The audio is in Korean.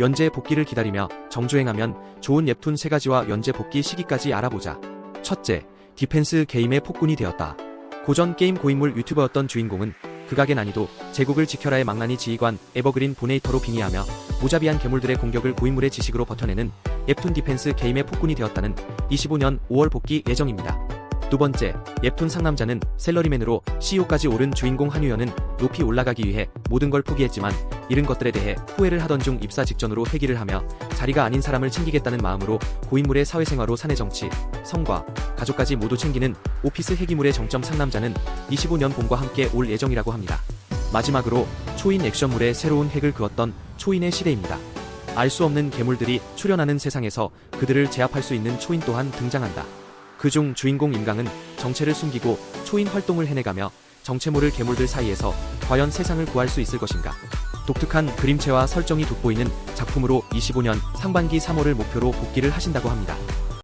연재 복귀를 기다리며 정주행하면 좋은 웹툰 세 가지와 연재 복귀 시기까지 알아보자. 첫째, 디펜스 게임의 폭군이 되었다. 고전 게임 고인물 유튜버였던 주인공은 극악의 난이도, 제국을 지켜라의 망나니 지휘관 에버그린 보네이터로 빙의하며 무자비한 괴물들의 공격을 고인물의 지식으로 버텨내는 웹툰 디펜스 게임의 폭군이 되었다는 25년 5월 복귀 예정입니다. 두 번째, 웹툰 상남자는 셀러리맨으로 CEO까지 오른 주인공 한유연은 높이 올라가기 위해 모든 걸 포기했지만 잃은 것들에 대해 후회를 하던 중 입사 직전으로 회귀를 하며 자리가 아닌 사람을 챙기겠다는 마음으로 고인물의 사회생활로 사내 정치, 성과, 가족까지 모두 챙기는 오피스 회기물의 정점 상남자는 25년 봄과 함께 올 예정이라고 합니다. 마지막으로 초인 액션물에 새로운 획을 그었던 초인의 시대입니다. 알 수 없는 괴물들이 출현하는 세상에서 그들을 제압할 수 있는 초인 또한 등장한다. 그중 주인공 임강은 정체를 숨기고 초인 활동을 해내가며 정체 모를 괴물들 사이에서 과연 세상을 구할 수 있을 것인가. 독특한 그림체와 설정이 돋보이는 작품으로 25년 상반기 3월을 목표로 복귀를 하신다고 합니다.